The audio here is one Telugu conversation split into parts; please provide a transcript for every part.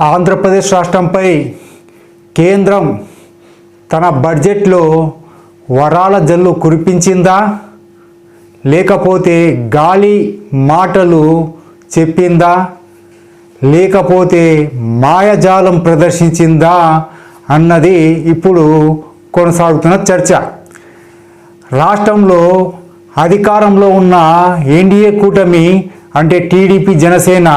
ఆంధ్రప్రదేశ్ రాష్ట్రంపై కేంద్రం తన బడ్జెట్లో వరాల జల్లు కురిపించిందా? లేకపోతే గాలి మాటలు చెప్పిందా? లేకపోతే మాయజాలం ప్రదర్శించిందా? అన్నది ఇప్పుడు కొనసాగుతున్న చర్చ. రాష్ట్రంలో అధికారంలో ఉన్న ఎన్డీఏ కూటమి అంటే టీడీపీ జనసేన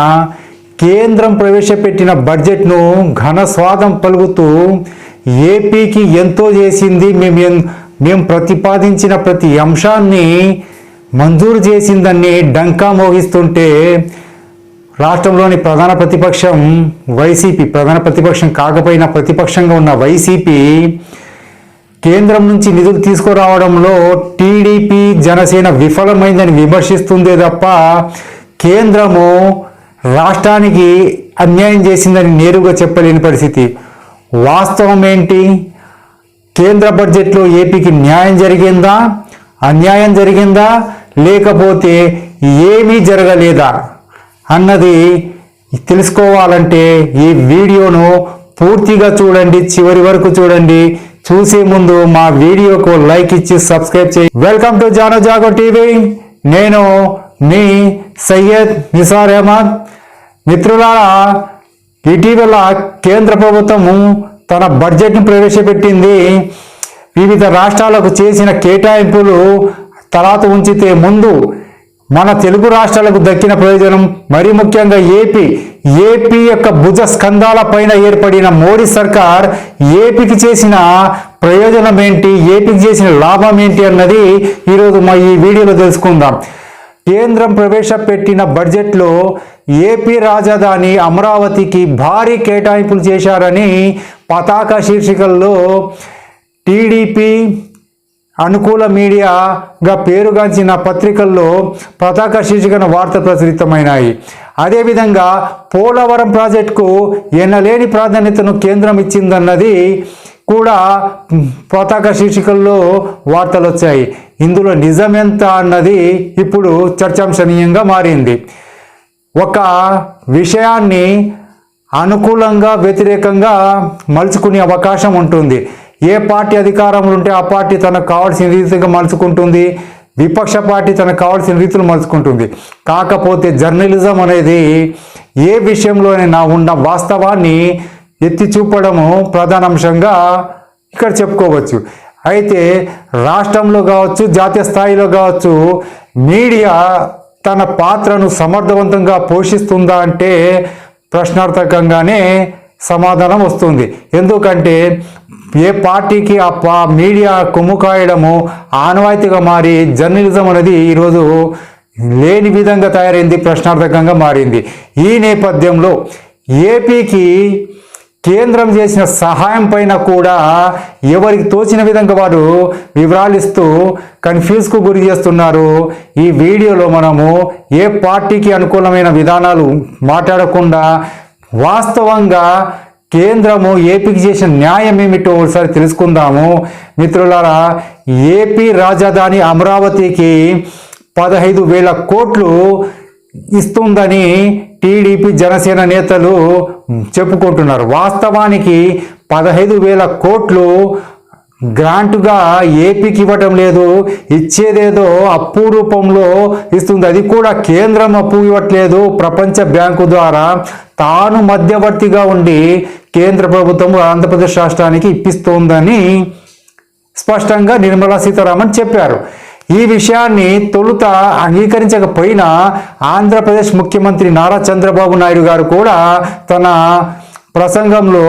కేంద్రం ప్రవేశపెట్టిన బడ్జెట్ను ఘన స్వాదం పలుకుతూ ఏపీకి ఎంతో చేసింది మేము మేము ప్రతిపాదించిన ప్రతి అంశాన్ని మంజూరు చేసిందని డంకా మోగిస్తుంటే రాష్ట్రంలోని ప్రధాన ప్రతిపక్షం వైసీపీ ప్రధాన ప్రతిపక్షం కాకపోయినా ప్రతిపక్షంగా ఉన్న వైసీపీ కేంద్రం నుంచి నిధులు తీసుకురావడంలో టీడీపీ జనసేన విఫలమైందని విమర్శిస్తుందే తప్ప కేంద్రము రాష్ట్రానికి అన్యాయం చేసిందని నేరుగా చెప్పలేని పరిస్థితి. వాస్తవం ఏంటి కేంద్ర బడ్జెట్లో ఏపీకి న్యాయం జరిగిందా? అన్యాయం జరిగిందా? లేకపోతే ఏమీ జరగలేదా? అన్నది తెలుసుకోవాలంటే ఈ వీడియోను పూర్తిగా చూడండి చివరి వరకు చూడండి. చూసే ముందు మా వీడియోకు లైక్ ఇచ్చి సబ్స్క్రైబ్ చేయి welcome to Jano Jago TV. నేను మీ సయ్యద్ నిసార్ అహ్మద్. మిత్రులారా ఇటీవల కేంద్ర ప్రభుత్వము తన బడ్జెట్ను ప్రవేశపెట్టింది. వివిధ రాష్ట్రాలకు చేసిన కేటాయింపులు తర్వాత ఉంచితే ముందు మన తెలుగు రాష్ట్రాలకు దక్కిన ప్రయోజనం మరి ముఖ్యంగా ఏపీ. ఏపీ యొక్క భుజ స్కంధాల పైన ఏర్పడిన మోడీ సర్కార్ ఏపీకి చేసిన ప్రయోజనం ఏంటి ఏపీకి చేసిన లాభం ఏంటి అన్నది ఈరోజు మా ఈ వీడియోలో తెలుసుకుందాం. కేంద్రం ప్రవేశపెట్టిన బడ్జెట్లో ఏపీ రాజధాని అమరావతికి భారీ కేటాయింపులు చేశారని పతాక శీర్షికల్లో టీడీపీ అనుకూల మీడియాగా పేరుగాంచిన పత్రికల్లో పతాక శీర్షికన వార్త ప్రచురితమైనాయి. అదేవిధంగా పోలవరం ప్రాజెక్టుకు ఎన్నలేని ప్రాధాన్యతను కేంద్రం ఇచ్చిందన్నది కూడా పతాక శీర్షికల్లో వార్తలు వచ్చాయి ఇందులో నిజమెంత అన్నది ఇప్పుడు చర్చాంశనీయంగా మారింది. ఒక విషయాన్ని అనుకూలంగా వ్యతిరేకంగా మలుచుకునే అవకాశం ఉంటుంది. ఏ పార్టీ అధికారంలో ఉంటే ఆ పార్టీ తనకు కావాల్సిన రీతిగా మలుచుకుంటుంది. విపక్ష పార్టీ తనకు కావాల్సిన రీతిలో మలుచుకుంటుంది. కాకపోతే జర్నలిజం అనేది ఏ విషయంలోనైనా ఉన్న వాస్తవాన్ని ఎత్తి చూపడము ప్రధాన అంశంగా ఇక్కడ చెప్పుకోవచ్చు. అయితే రాష్ట్రంలో కావచ్చు జాతీయ స్థాయిలో కావచ్చు మీడియా తన పాత్రను సమర్థవంతంగా పోషిస్తుందా అంటే ప్రశ్నార్థకంగానే సమాధానం వస్తుంది. ఎందుకంటే ఏ పార్టీకి ఆ పా మీడియా కుమ్ముకాయడము ఆనవాయితీగా మారి జర్నలిజం అనేది ఈరోజు లేని విధంగా తయారైంది ప్రశ్నార్థకంగా మారింది. ఈ నేపథ్యంలో ఏపీకి కేంద్రం చేసిన సహాయం పైన కూడా ఎవరికి తోచిన విధంగా వారు వివరాలు ఇస్తూ కన్ఫ్యూజ్కు గురి చేస్తున్నారు. ఈ వీడియోలో మనము ఏ పార్టీకి అనుకూలమైన విధానాలు మాట్లాడకుండా వాస్తవంగా కేంద్రము ఏపీకి చేసిన న్యాయం ఏమిటో ఒకసారి తెలుసుకుందాము. మిత్రులారా ఏపీ రాజధాని అమరావతికి పదహైదు వేల కోట్లు ఇస్తుందని టీడీపీ జనసేన నేతలు చెప్పుకుంటున్నారు. వాస్తవానికి పదహైదు వేల కోట్లు గ్రాంటుగా ఏపీకి ఇవ్వటం లేదు. ఇచ్చేదేదో అప్పు రూపంలో ఇస్తుంది. అది కూడా కేంద్రం అప్పు ఇవ్వట్లేదు. ప్రపంచ బ్యాంకు ద్వారా తాను మధ్యవర్తిగా ఉండి కేంద్ర ప్రభుత్వం ఆంధ్రప్రదేశ్ రాష్ట్రానికి ఇప్పిస్తోందని స్పష్టంగా నిర్మలా సీతారామన్ చెప్పారు. ఈ విషయాన్ని తొలుత అంగీకరించకపోయినా ఆంధ్రప్రదేశ్ ముఖ్యమంత్రి నారా చంద్రబాబు నాయుడు గారు కూడా తన ప్రసంగంలో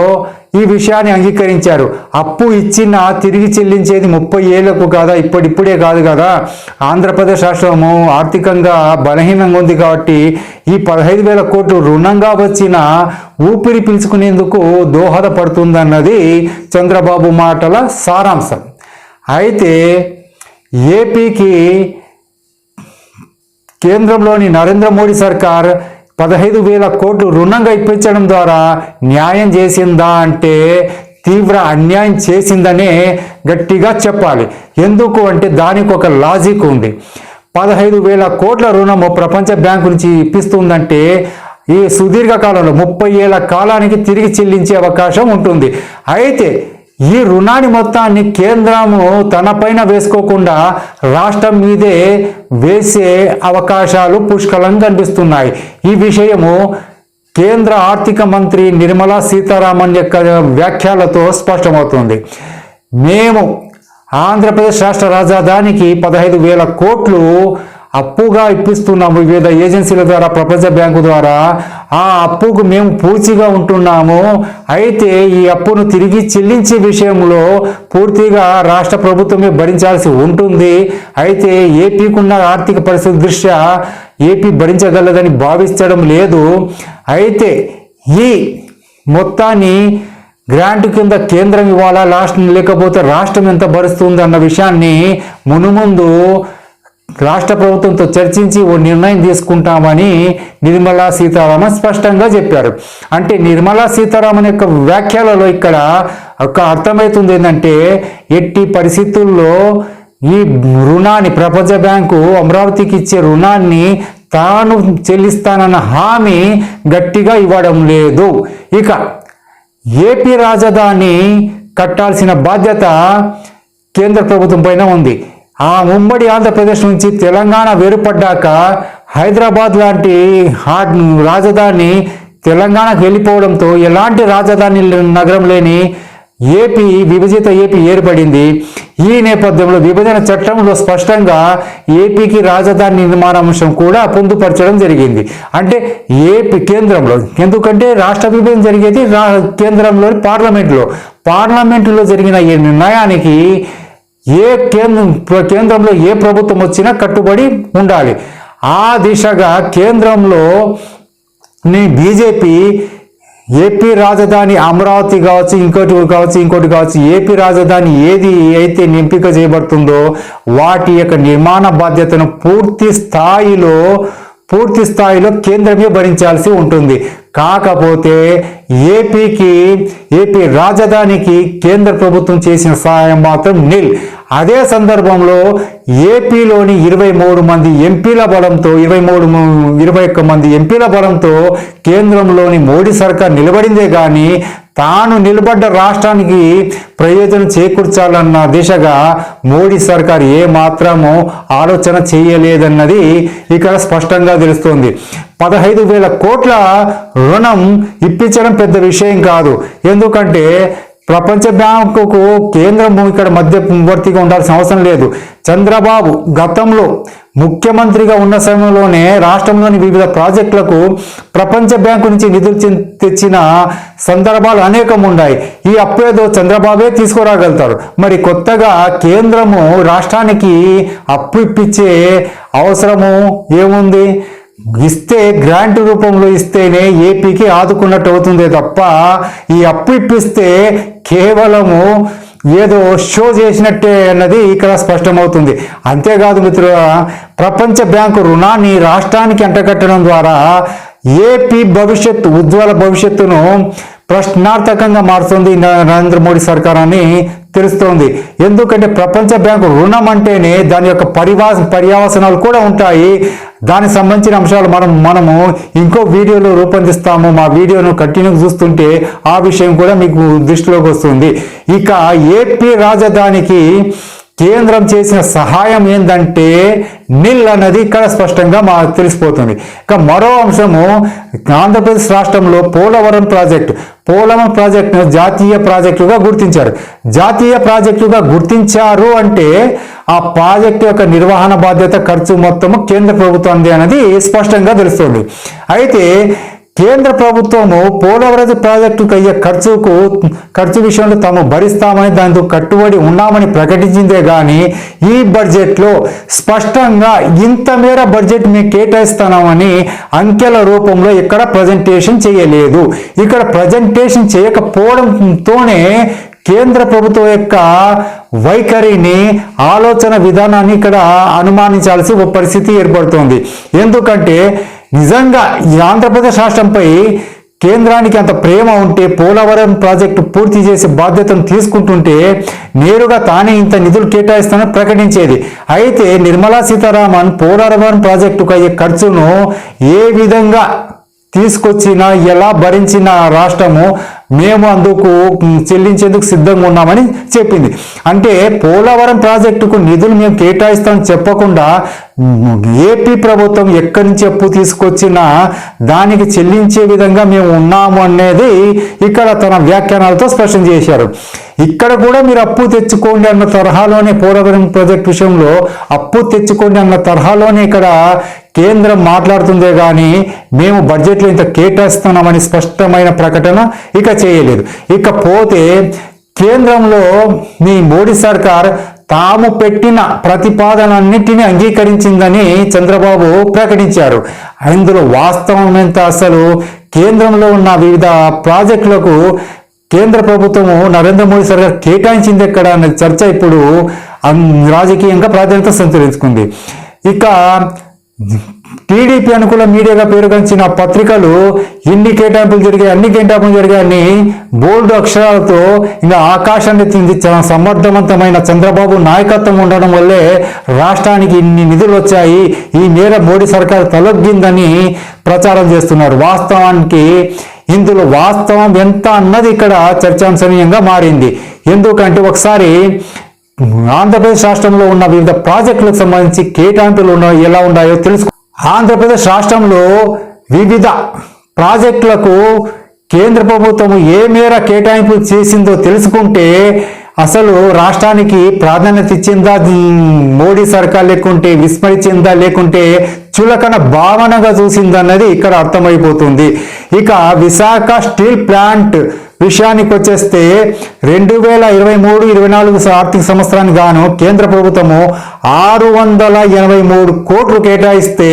ఈ విషయాన్ని అంగీకరించారు. అప్పు ఇచ్చిన తిరిగి చెల్లించేది ముప్పై ఏళ్ళకు కాదా? ఇప్పుడిప్పుడే కాదు కదా. ఆంధ్రప్రదేశ్ రాష్ట్రము ఆర్థికంగా బలహీనంగా ఉంది కాబట్టి ఈ పదహైదు వేల కోట్లు రుణంగా వచ్చిన ఊపిరి పీల్చుకునేందుకు దోహదపడుతుందన్నది చంద్రబాబు మాటల సారాంశం. అయితే ఏపీకి కేంద్రంలోని నరేంద్ర మోడీ సర్కార్ పదహైదు వేల కోట్లు రుణంగా ఇప్పించడం ద్వారా న్యాయం చేసిందా అంటే తీవ్ర అన్యాయం చేసిందనే గట్టిగా చెప్పాలి. ఎందుకు అంటే దానికి ఒక లాజిక్ ఉంది. పదహైదు వేల కోట్ల రుణము ప్రపంచ బ్యాంకు నుంచి ఇప్పిస్తుందంటే ఈ సుదీర్ఘ కాలంలో ముప్పై ఏళ్ళ కాలానికి తిరిగి చెల్లించే అవకాశం ఉంటుంది. అయితే ఈ రుణాన్ని మొత్తాన్ని కేంద్రము తనపైన వేసుకోకుండా రాష్ట్రం మీదే వేసే అవకాశాలు పుష్కలం కనిపిస్తున్నాయి. ఈ విషయము కేంద్ర ఆర్థిక మంత్రి నిర్మలా సీతారామన్ యొక్క వ్యాఖ్యలతో స్పష్టమవుతుంది. మేము ఆంధ్రప్రదేశ్ రాష్ట్ర రాజధానికి పదహైదు వేల కోట్లు అప్పుగా ఇప్పిస్తున్నాము. వివిధ ఏజెన్సీల ద్వారా ప్రపంచ బ్యాంకు ద్వారా ఆ అప్పుకు మేము పూచిగా ఉంటున్నాము. అయితే ఈ అప్పును తిరిగి చెల్లించే విషయంలో పూర్తిగా రాష్ట్ర ప్రభుత్వమే భరించాల్సి ఉంటుంది. అయితే ఏపీకున్న ఆర్థిక పరిస్థితి దృష్ట్యా ఏపీ భరించగలదని భావించడం లేదు. అయితే ఈ మొత్తాన్ని గ్రాంట్ కింద కేంద్రం ఇవ్వాలా లాస్ట్ లేకపోతే రాష్ట్రం ఎంత భరిస్తుంది అన్న విషయాన్ని మునుముందు రాష్ట్ర ప్రభుత్వంతో చర్చించి ఓ నిర్ణయం తీసుకుంటామని నిర్మలా సీతారామన్ స్పష్టంగా చెప్పారు. అంటే నిర్మలా సీతారామన్ యొక్క వ్యాఖ్యలలో ఇక్కడ ఒక అర్థమవుతుంది ఏంటంటే ఎట్టి పరిస్థితుల్లో ఈ రుణాన్ని ప్రపంచ బ్యాంకు అమరావతికి ఇచ్చే రుణాన్ని తాను చెల్లిస్తానన్న హామీ గట్టిగా ఇవ్వడం లేదు. ఇక ఏపీ రాజధాని కట్టాల్సిన బాధ్యత కేంద్ర ప్రభుత్వం పైన ఉంది. ఆ ఉమ్మడి ఆంధ్రప్రదేశ్ నుంచి తెలంగాణ వేరుపడ్డాక హైదరాబాద్ లాంటి రాజధాని తెలంగాణకు వెళ్ళిపోవడంతో ఎలాంటి రాజధాని నగరం లేని ఏపీ విభజిత ఏపీ ఏర్పడింది. ఈ నేపథ్యంలో విభజన చట్టంలో స్పష్టంగా ఏపీకి రాజధాని నిర్మాణ అంశం కూడా పొందుపరచడం జరిగింది. అంటే ఏపీ కేంద్రంలో ఎందుకంటే రాష్ట్ర విభజన జరిగేది రా కేంద్రంలోని పార్లమెంట్లో. పార్లమెంటులో జరిగిన ఈ నిర్ణయానికి ఏ కేంద్రం కేంద్రంలో ఏ ప్రభుత్వం వచ్చినా కట్టుబడి ఉండాలి. ఆ దిశగా కేంద్రంలో నీ బీజేపీ ఏపీ రాజధాని అమరావతి కావచ్చు ఇంకోటి కావచ్చు ఇంకోటి కావచ్చు ఏపీ రాజధాని ఏది అయితే ఎంపిక చేయబడుతుందో వాటి యొక్క నిర్మాణ బాధ్యతను పూర్తి స్థాయిలో పూర్తి స్థాయిలో కేంద్రమే భరించాల్సి ఉంటుంది. కాకపోతే ఏపీకి ఏపీ రాజధానికి కేంద్ర ప్రభుత్వం చేసిన సహాయం మాత్రం నిల్. అదే సందర్భంలో ఏపీలోని ఇరవై మూడు మంది ఎంపీల బలంతో ఇరవై మూడు ఇరవై ఒక్క మంది ఎంపీల బలంతో కేంద్రంలోని మోడీ సర్కార్ నిలబడిందే కానీ తాను నిలబడ్డ రాష్ట్రానికి ప్రయోజనం చేకూర్చాలన్న దిశగా మోడీ సర్కార్ ఏ మాత్రము ఆలోచన చేయలేదన్నది ఇక్కడ స్పష్టంగా తెలుస్తోంది. పదహైదు వేల కోట్ల రుణం ఇప్పించడం పెద్ద విషయం కాదు. ఎందుకంటే ప్రపంచ బ్యాంకుకు కేంద్రం ఇక్కడ మధ్యవర్తిగా ఉండాల్సిన అవసరం లేదు. చంద్రబాబు గతంలో ముఖ్యమంత్రిగా ఉన్న సమయంలోనే రాష్ట్రంలోని వివిధ ప్రాజెక్టులకు ప్రపంచ బ్యాంకు నుంచి నిధులు తెచ్చిన సందర్భాలు అనేకం ఉన్నాయి. ఈ అప్పేదో చంద్రబాబే తీసుకురాగలుగుతారు మరి కొత్తగా కేంద్రము రాష్ట్రానికి అప్పు ఇప్పించే అవసరము ఏముంది? ఇస్తే గ్రాంట్ రూపంలో ఇస్తేనే ఏపీకి ఆదుకున్నట్టు అవుతుంది తప్ప ఈ అప్పు ఇప్పిస్తే కేవలము ఏదో షో చేసినట్టే అన్నది ఇక్కడ స్పష్టమవుతుంది. అంతేకాదు మిత్రుల ప్రపంచ బ్యాంకు రుణాన్ని రాష్ట్రానికి అంటగట్టడం ద్వారా ఏపీ భవిష్యత్తు ఉజ్వల భవిష్యత్తును ప్రశ్నార్థకంగా మారుతుంది నరేంద్ర మోడీ సర్కారాన్ని తెలుస్తోంది. ఎందుకంటే ప్రపంచ బ్యాంకు రుణం అంటేనే దాని యొక్క పరివాస పర్యావసనాలు కూడా ఉంటాయి. దానికి సంబంధించిన అంశాలు మనం మనము ఇంకో వీడియోలో రూపొందిస్తాము. మా వీడియోను కంటిన్యూ చూస్తుంటే ఆ విషయం కూడా మీకు దృష్టిలోకి వస్తుంది. ఇక ఏపీ రాజధానికి కేంద్రం చేసిన సహాయం ఏంటంటే నిల్ అన్నది ఇక్కడ స్పష్టంగా మాకు తెలిసిపోతుంది. ఇక మరో అంశము ఆంధ్రప్రదేశ్ రాష్ట్రంలో పోలవరం ప్రాజెక్టు. పోలవరం ప్రాజెక్టును జాతీయ ప్రాజెక్టుగా గుర్తించారు. జాతీయ ప్రాజెక్టుగా గుర్తించారు అంటే ఆ ప్రాజెక్టు యొక్క నిర్వహణ బాధ్యత ఖర్చు మొత్తము కేంద్ర ప్రభుత్వంది అనేది స్పష్టంగా తెలుస్తుంది. అయితే కేంద్ర ప్రభుత్వము పోలవరం ప్రాజెక్టుకు అయ్యే ఖర్చుకు ఖర్చు విషయంలో తాము భరిస్తామని దాంతో కట్టుబడి ఉన్నామని ప్రకటించిందే కానీ ఈ బడ్జెట్లో స్పష్టంగా ఇంత మేర బడ్జెట్ మేము కేటాయిస్తున్నామని అంకెల రూపంలో ఇక్కడ ప్రజెంటేషన్ చేయలేదు. ఇక్కడ ప్రజెంటేషన్ చేయకపోవడంతోనే కేంద్ర ప్రభుత్వం యొక్క వైఖరిని ఆలోచన విధానాన్ని ఇక్కడ అనుమానించాల్సి ఒక పరిస్థితి ఏర్పడుతోంది. ఎందుకంటే నిజంగా ఈ ఆంధ్రప్రదేశ్ రాష్ట్రంపై కేంద్రానికి అంత ప్రేమ ఉంటే పోలవరం ప్రాజెక్టు పూర్తి చేసే బాధ్యతను తీసుకుంటుంటే నేరుగా తానే ఇంత నిధులు కేటాయిస్తానని ప్రకటించేది. అయితే నిర్మలా సీతారామన్ పోలవరం ప్రాజెక్టుకు అయ్యే ఖర్చును ఏ విధంగా తీసుకొచ్చిన ఎలా భరించిన రాష్ట్రము మేము అందుకు చెల్లించేందుకు సిద్ధంగా ఉన్నామని చెప్పింది. అంటే పోలవరం ప్రాజెక్టుకు నిధులు మేము కేటాయిస్తామని చెప్పకుండా ఏపీ ప్రభుత్వం ఎక్కడి నుంచి అప్పు తీసుకొచ్చినా దానికి చెల్లించే విధంగా మేము ఉన్నాము అనేది ఇక్కడ తన వ్యాఖ్యానాలతో స్పష్టం చేశారు. ఇక్కడ కూడా మీరు అప్పు తెచ్చుకోండి అన్న తరహాలోనే పోలవరం ప్రాజెక్ట్ విషయంలో అప్పు తెచ్చుకోండి అన్న తరహాలోనే ఇక్కడ కేంద్రం మాట్లాడుతుందే కానీ మేము బడ్జెట్లో ఇంత కేటాయిస్తున్నామని స్పష్టమైన ప్రకటన ఇక చేయలేదు. ఇకపోతే కేంద్రంలో మీ మోడీ సర్కార్ తాము పెట్టిన ప్రతిపాదనన్నిటిని అంగీకరించిందని చంద్రబాబు ప్రకటించారు. అందులో వాస్తవం ఎంత అసలు? కేంద్రంలో ఉన్న వివిధ ప్రాజెక్టులకు కేంద్ర ప్రభుత్వము నరేంద్ర మోడీ సర్కార్ కేటాయించింది ఎక్కడ అనే చర్చ ఇప్పుడు అం- రాజకీయంగా ప్రాధాన్యత సంతరించుకుంది. ఇక టీడీపీ అనుకూల మీడియాగా పేరుగంచిన పత్రికలు ఇన్ని కేటాయింపులు జరిగాయి అన్ని కేటాయింపులు జరిగాయని బోల్డ్ అక్షరాలతో ఇంకా ఆకాశాన్ని తింది చాలా సమర్థవంతమైన చంద్రబాబు నాయకత్వం ఉండడం వల్లే రాష్ట్రానికి ఇన్ని నిధులు వచ్చాయి. ఈ మేర మోడీ సర్కార్ తలొగ్గిందని ప్రచారం చేస్తున్నారు. వాస్తవానికి ఇందులో వాస్తవం ఎంత అన్నది ఇక్కడ చర్చాంశనీయంగా మారింది. ఎందుకంటే ఒకసారి ఆంధ్రప్రదేశ్ రాష్ట్రంలో ఉన్న వివిధ ప్రాజెక్టులకు సంబంధించి కేటాయింపులు ఉన్న ఎలా ఉన్నాయో తెలుసు ఆంధ్రప్రదేశ్ రాష్ట్రంలో వివిధ ప్రాజెక్టులకు కేంద్ర ప్రభుత్వం ఏ మేర కేటాయింపులు చేసిందో తెలుసుకుంటే అసలు రాష్ట్రానికి ప్రాధాన్యత ఇచ్చిందా? మోడీ సర్కార్ లేకుంటే విస్మరించిందా లేకుంటే చులకన భావనగా చూసిందన్నది ఇక్కడ అర్థమైపోతుంది. ఇక విశాఖ స్టీల్ ప్లాంట్ విషయానికి వచ్చేస్తే రెండు వేల ఇరవై మూడు ఇరవై నాలుగు ఆర్థిక సంవత్సరానికి గాను కేంద్ర ప్రభుత్వము ఆరు వందల ఎనభై మూడు కోట్లు కేటాయిస్తే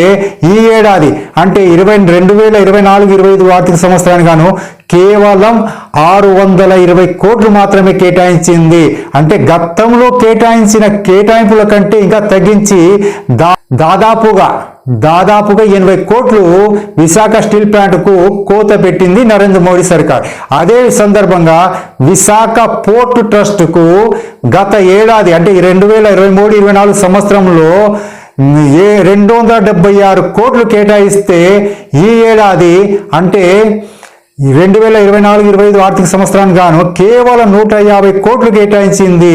ఈ ఏడాది అంటే ఇరవై రెండు వేల ఇరవై నాలుగు ఇరవై ఐదు ఆర్థిక సంవత్సరానికి గాను కేవలం ఆరు వందల ఇరవై కోట్లు మాత్రమే కేటాయించింది. అంటే గతంలో కేటాయించిన కేటాయింపుల కంటే ఇంకా తగ్గించి దా దాదాపుగా దాదాపుగా ఎనభై కోట్లు విశాఖ స్టీల్ ప్లాంట్కు కోత పెట్టింది నరేంద్ర మోడీ సర్కార్. అదే సందర్భంగా విశాఖ పోర్ట్ ట్రస్ట్కు గత ఏడాది అంటే రెండు వేల ఇరవై మూడు ఇరవై నాలుగు సంవత్సరంలో ఏ రెండు వందల డెబ్బై ఆరు కోట్లు కేటాయిస్తే ఈ ఏడాది అంటే రెండు వేల ఇరవై నాలుగు ఇరవై ఐదు ఆర్థిక సంవత్సరానికి గాను కేవలం నూట యాభై కోట్లు కేటాయించింది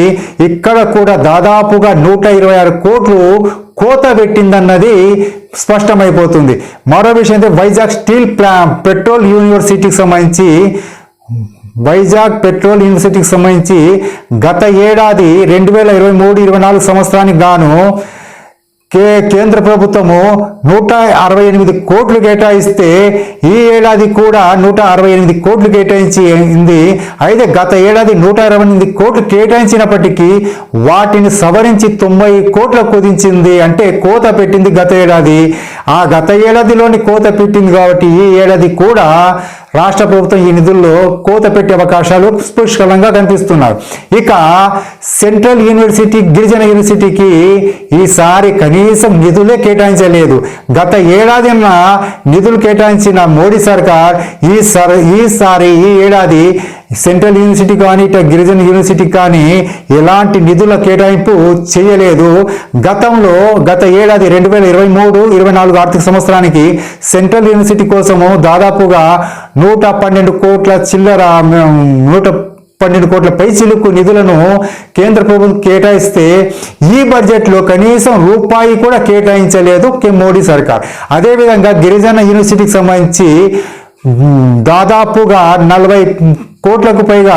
ఇక్కడ కూడా దాదాపుగా నూట ఇరవై ఆరు కోట్లు కోత పెట్టిందన్నది స్పష్టమైపోతుంది. మరో విషయం అయితే వైజాగ్ స్టీల్ ప్లా పెట్రోల్ యూనివర్సిటీకి సంబంధించి వైజాగ్ పెట్రోల్ యూనివర్సిటీకి సంబంధించి గత ఏడాది రెండు వేల ఇరవై మూడు ఇరవై నాలుగు సంవత్సరానికి గాను కే కేంద్ర ప్రభుత్వము నూట అరవై ఎనిమిది కోట్లు కేటాయిస్తే ఈ ఏడాది కూడా నూట అరవై ఎనిమిది కోట్లు కేటాయించింది. అయితే గత ఏడాది నూట అరవై ఎనిమిది కోట్లు కేటాయించినప్పటికీ వాటిని సవరించి తొంభై కోట్ల కుదించింది అంటే కోత పెట్టింది గత ఏడాది. ఆ గత ఏడాదిలోని కోత పెట్టింది కాబట్టి ఈ ఏడాది కూడా రాష్ట్ర ప్రభుత్వం ఈ నిధుల్లో కోత పెట్టే అవకాశాలు పుష్కలంగా కనిపిస్తున్నారు. ఇక సెంట్రల్ యూనివర్సిటీ గిరిజన యూనివర్సిటీకి ఈసారి కనీసం నిధులే కేటాయించలేదు. గత ఏడాదిన నిధులు కేటాయించిన మోడీ సర్కార్ ఈ ఈసారి ఈ ఏడాది సెంట్రల్ యూనివర్సిటీ కానీ ఇటు గిరిజన యూనివర్సిటీ కానీ ఎలాంటి నిధుల కేటాయింపు చేయలేదు. గతంలో గత ఏడాది రెండు వేల ఇరవై మూడు ఇరవై నాలుగు ఆర్థిక సంవత్సరానికి సెంట్రల్ యూనివర్సిటీ కోసము దాదాపుగా నూట పన్నెండు కోట్ల చిల్లర నూట పన్నెండు కోట్ల పైచిలుకు నిధులను కేంద్ర ప్రభుత్వం కేటాయిస్తే ఈ బడ్జెట్లో కనీసం రూపాయి కూడా కేటాయించలేదు కే- మోడీ సర్కార్. అదేవిధంగా గిరిజన యూనివర్సిటీకి సంబంధించి దాదాపుగా నలభై కోట్లకు పైగా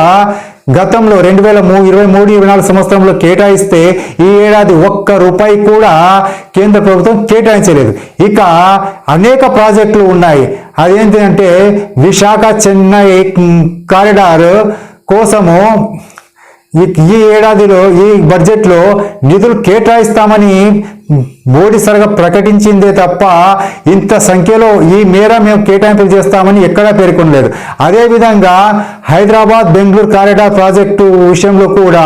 గతంలో రెండు వేల మూ ఇరవై మూడు ఇరవై నాలుగు సంవత్సరంలో కేటాయిస్తే ఈ ఏడాది ఒక్క రూపాయి కూడా కేంద్ర ప్రభుత్వం కేటాయించలేదు. ఇక అనేక ప్రాజెక్టులు ఉన్నాయి. అదేంటి అంటే విశాఖ చెన్నై కారిడార్ కోసము ఈ ఏడాదిలో ఈ బడ్జెట్లో నిధులు కేటాయిస్తామని మోడీ సరిగా ప్రకటించిందే తప్ప ఇంత సంఖ్యలో ఈ మేర మేము కేటాయింపులు చేస్తామని ఎక్కడా పేర్కొనలేదు. అదేవిధంగా హైదరాబాద్ బెంగళూరు కారిడార్ ప్రాజెక్టు విషయంలో కూడా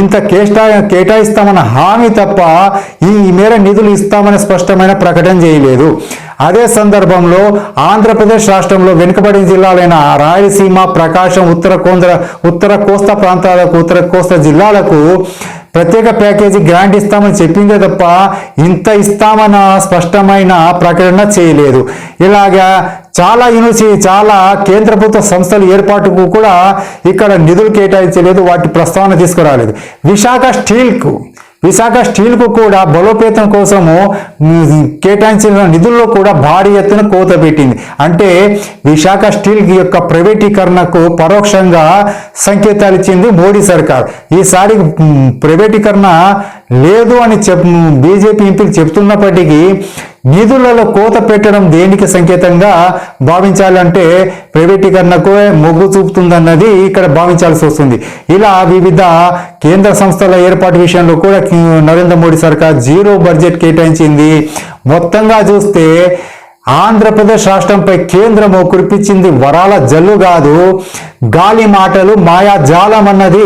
ఇంత కేటా కేటాయిస్తామన్న హామీ తప్ప ఈ మేర నిధులు ఇస్తామని స్పష్టమైన ప్రకటన చేయలేదు. అదే సందర్భంలో ఆంధ్రప్రదేశ్ రాష్ట్రంలో వెనుకబడిన జిల్లాలైన రాయలసీమ ప్రకాశం ఉత్తర కోంద్ర ఉత్తర కోస్తా ప్రాంతాలకు ఉత్తర కోస్తా జిల్లాలకు ప్రత్యేక ప్యాకేజీ గ్రాంట్ ఇస్తామని చెప్పిందే తప్ప ఇంత ఇస్తామన్న స్పష్టమైన ప్రకటన చేయలేదు. ఇలాగా చాలా యూనివర్సిటీ చాలా కేంద్ర ప్రభుత్వ సంస్థల ఏర్పాటుకు కూడా ఇక్కడ నిధులు కేటాయించలేదు వాటి ప్రస్తావన తీసుకురాలేదు. విశాఖ స్టీల్కు విశాఖ స్టీల్కు కూడా బలోపేతం కోసము కేటాయించిన నిధుల్లో కూడా భారీ ఎత్తున కోత పెట్టింది. అంటే విశాఖ స్టీల్ యొక్క ప్రైవేటీకరణకు పరోక్షంగా సంకేతాలు ఇచ్చింది మోడీ సర్కార్. ఈసారి ప్రైవేటీకరణ లేదు అని చెప్ బీజేపీ ఎంపీలు చెప్తున్నప్పటికీ నిధులలో కోత పెట్టడం దేనికి సంకేతంగా భావించాలంటే ప్రైవేటీకరణకు మొగ్గు చూపుతుందన్నది ఇక్కడ భావించాల్సి వస్తుంది. ఇలా వివిధ కేంద్ర సంస్థల ఏర్పాటు విషయంలో కూడా నరేంద్ర మోడీ సర్కార్ జీరో బడ్జెట్ కేటాయించింది. మొత్తంగా చూస్తే ఆంధ్రప్రదేశ్ రాష్ట్రంపై కేంద్రము కురిపించింది వరాల జల్లు కాదు. గాలి మాటలు మాయాజాలం అన్నది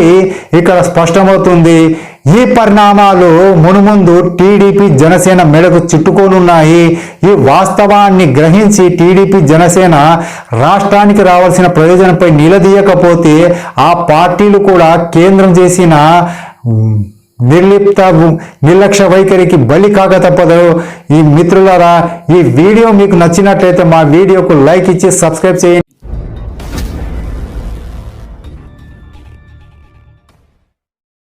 ఇక్కడ స్పష్టమవుతుంది. ఈ పరిణామాలు మునుముందు టీడీపీ జనసేన మెడకు చుట్టుకోనున్నాయి. ఈ వాస్తవాన్ని గ్రహించి టీడీపీ జనసేన రాష్ట్రానికి రావాల్సిన ప్రయోజనంపై నిలదీయకపోతే ఆ పార్టీలు కూడా కేంద్రం చేసిన నిర్లిప్త నిర్లక్ష్య వైఖరికి బలి కాక తప్పదు. ఈ మిత్రులారా ఈ వీడియో మీకు నచ్చినట్లయితే మా వీడియోకు లైక్ ఇచ్చి సబ్స్క్రైబ్ చేయండి.